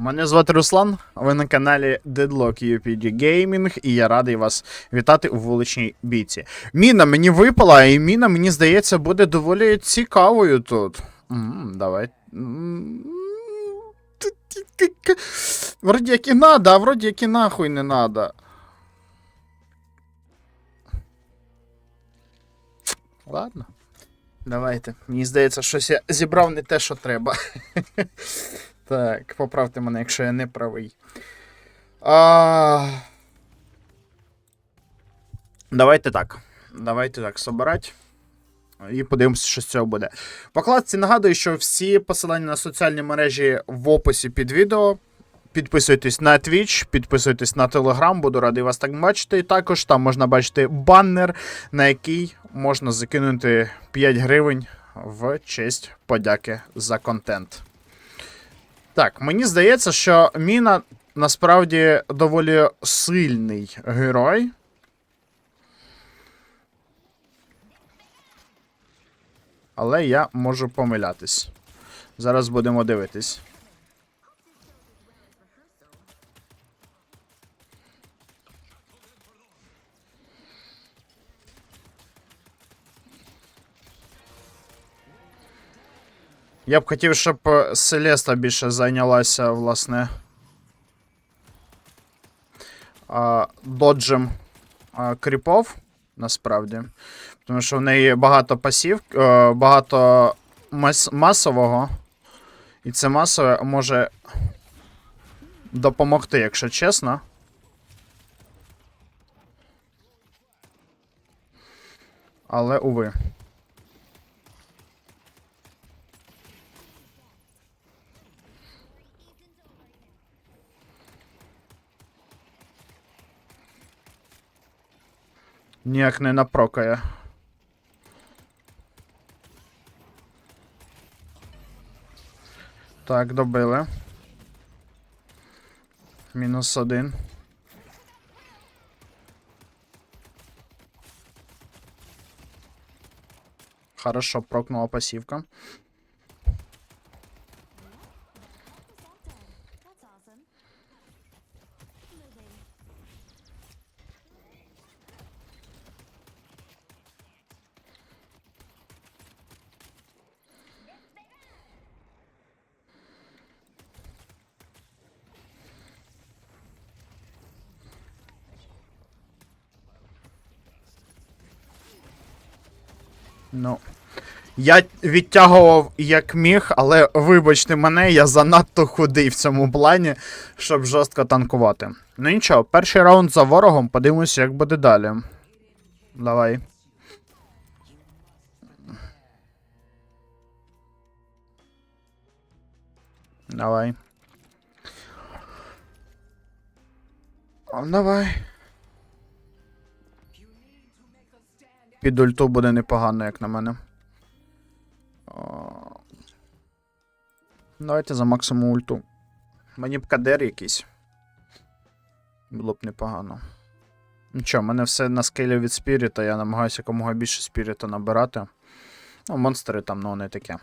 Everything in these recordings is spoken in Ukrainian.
Мене звати Руслан, ви на каналі Deadlock UPG Gaming, і я радий вас вітати у вуличній бійці. Міна мені випала, і міна, мені здається, буде доволі цікавою тут. Давай. Вроді як і надо, а вроді як і нахуй не надо. Ладно. Давайте. Мені здається, щось я зібрав не те, що треба. Так, поправте мене, якщо я не правий. А... Давайте так. Давайте так, собирать. І подивимося, що з цього буде. По кладці нагадую, що всі посилання на соціальні мережі в описі під відео. Підписуйтесь на Twitch, підписуйтесь на Telegram, буду радий вас так бачити. І також там можна бачити баннер, на який можна закинути 5 гривень в честь подяки за контент. Так, мені здається, що Міна насправді доволі сильний герой. Але я можу помилятись. Зараз будемо дивитись. Я б хотів, щоб е, Селеста більше зайнялася, власне. Доджем кріпов, насправді. Тому що в неї багато пасів, е, багато мас- масового. І це масове може допомогти, якщо чесно. Але уви. Ніяк не напрокає. Так, добили. Мінус один. Хорошо, прокнула пасівка. Ну. Я відтягував як міг, але вибачте мене, я занадто худий в цьому плані, щоб жорстко танкувати. Ну нічого, перший раунд за ворогом, подивимося, як буде далі. Давай. Давай. Давай. Під ульту буде непогано, як на мене. Давайте за максимум ульту. Мені б кадер якийсь. Було б непогано. Нічого, в мене все на скелі від спіріта, я намагаюся якомога більше спіріта набирати. Ну, монстри там, ну, не таке.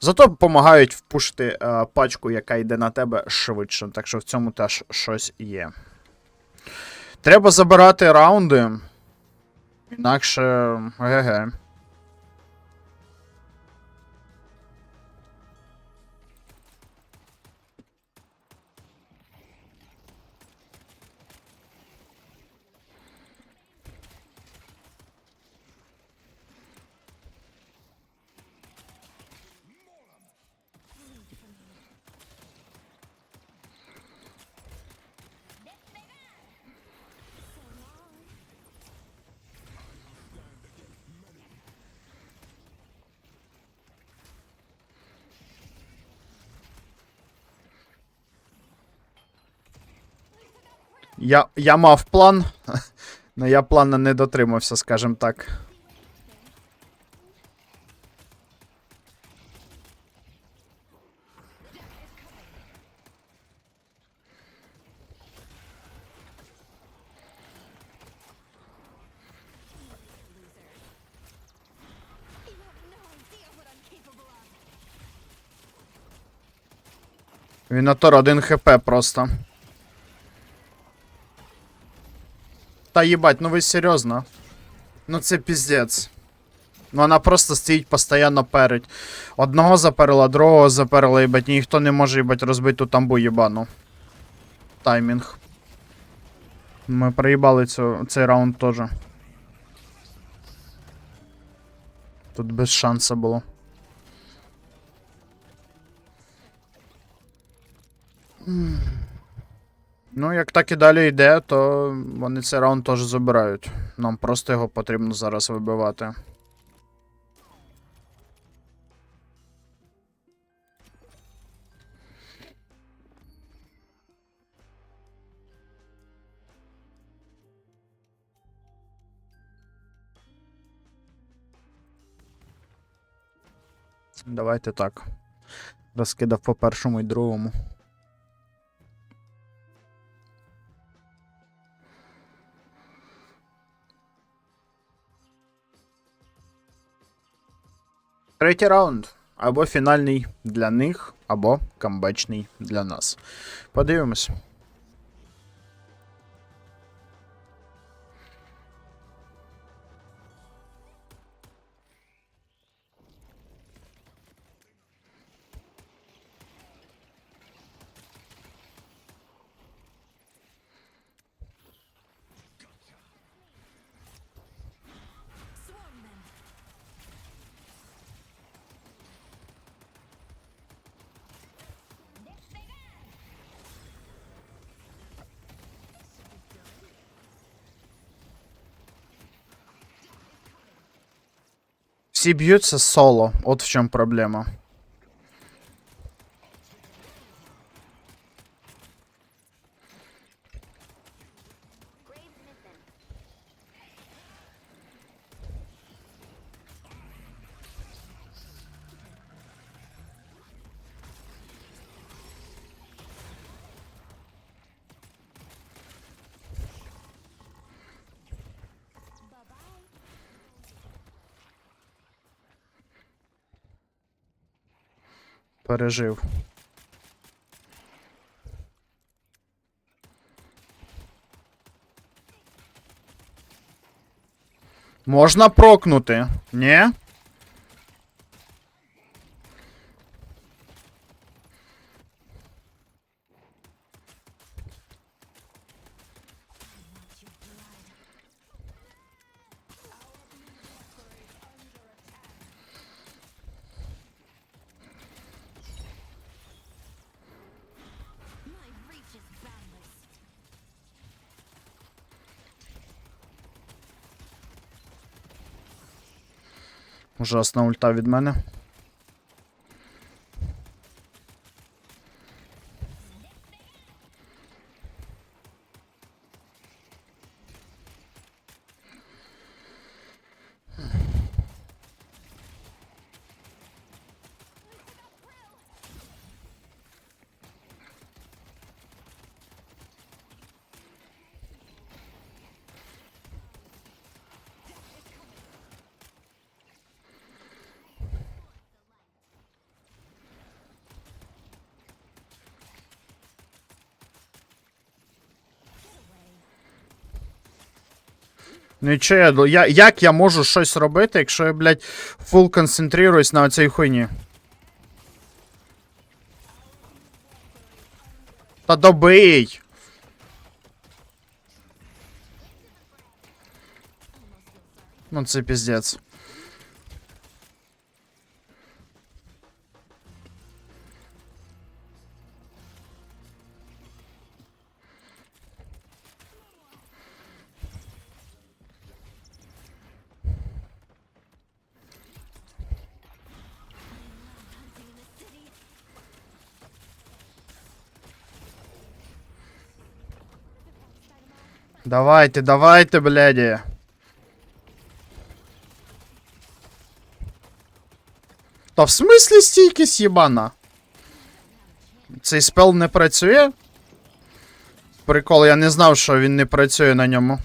Зато допомагають впушити е, пачку, яка йде на тебе швидше. Так що в цьому теж щось є. Треба забирати раунди. Інакше. ГГ. Я, я мав план, але я плана не дотримався, скажімо так. Він атор 1 хп просто. Та їбать, ну ви серйозно? Ну це піздець. Ну вона просто стоїть постійно перед. Одного заперла, другого заперла, їбать, ніхто не може, їбать, розбити ту тамбу їбану. Таймінг. Ми проїбали цю, цей раунд теж. Тут без шансу було. М. Ну, як так і далі йде, то вони цей раунд теж забирають. Нам просто його потрібно зараз вибивати. Давайте так. Розкидав по першому і другому. Третій раунд. Або фінальний для них, або камбечний для нас. Подивимось. Всі б'ються соло, от в чому проблема. Пережив. Можна прокнути, ні? Ужасна ульта від мене. Ну і що я, я. Як я можу щось робити, якщо я, блядь, фул концентруюсь на цій хуйні? Та добий! Ну це піздець. Давайте, давайте, бляді. Та в смислі стійкість єбана? Цей спел не працює? Прикол, я не знав, що він не працює на ньому.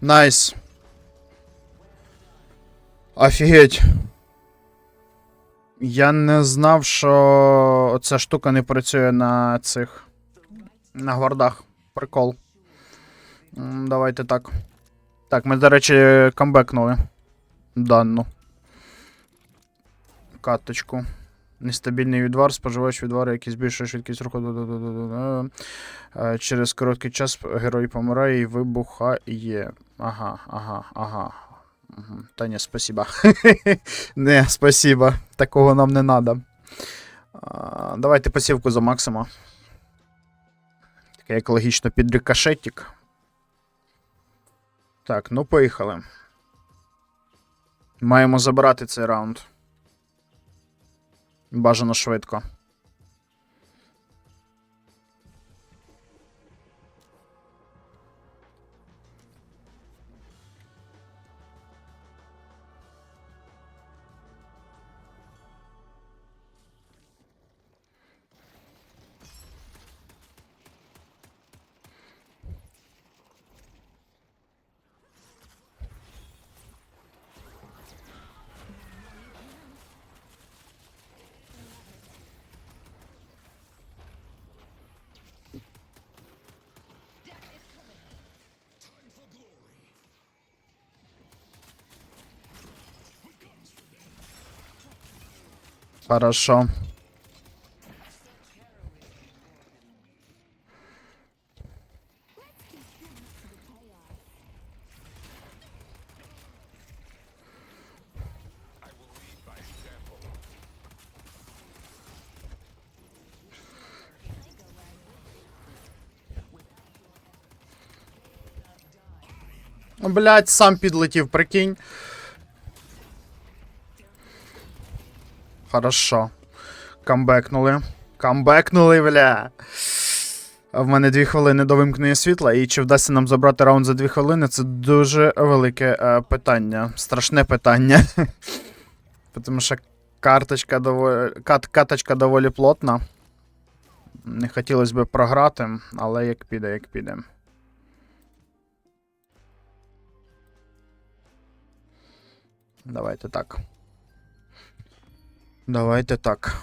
Найс. Офігеть. Я не знав, що ця штука не працює на цих. На гвардах. Прикол. Давайте так. Так, ми, до речі, камбекнули дану каточку. Нестабільний відвар, споживач відвару, який збільшує швидкість руху. Е, Через короткий час герой помирає і вибухає. Ага, ага, ага. Та ні, спасіба. не, спасіба. Такого нам не надо. А, Давайте посівку за Максима. Такий екологічно під рикошетик. Так, ну поїхали. Маємо забрати цей раунд. Бажано швидко. Хорошо. Блять, сам підлетів, прикинь. Хорошо. Камбекнули. Камбекнули, бля. В мене дві хвилини до вимкнення світла, і чи вдасться нам забрати раунд за дві хвилини, це дуже велике е, питання. Страшне питання. Тому що карточка доволі, кат, каточка доволі плотна. Не хотілося б програти, але як піде, як піде. Давайте так. Давайте так.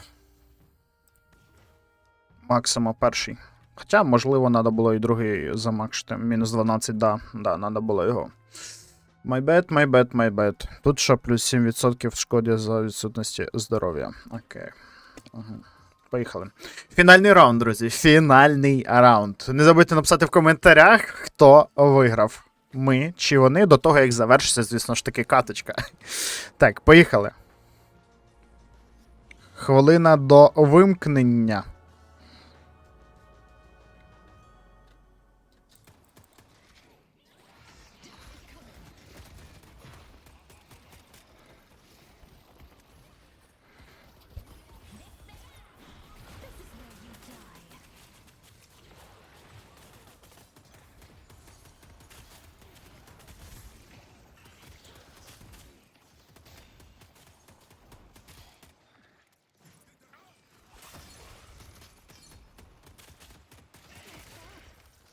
Максимо перший. Хоча, можливо, треба було і другий замакшити. Мінус 12, да, да, треба було його. My bad, my bad, my bad. Тут що плюс 7% шкоді за відсутності здоров'я. Окей. Угу. Поїхали. Фінальний раунд, друзі. Фінальний раунд. Не забудьте написати в коментарях, хто виграв. Ми чи вони до того, як завершиться, звісно ж таки, каточка. Так, поїхали. Хвилина до вимкнення.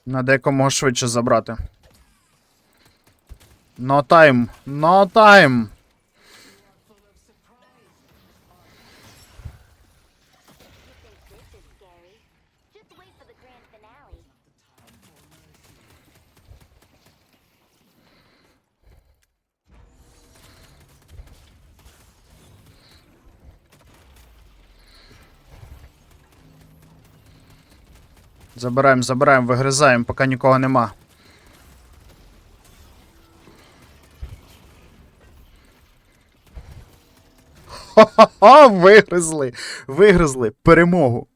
Надо якомога швидше забрати. No time. No time. Забираємо, забираємо, вигризаємо, поки нікого нема. Ха-ха-ха, вигризли. Вигризли перемогу.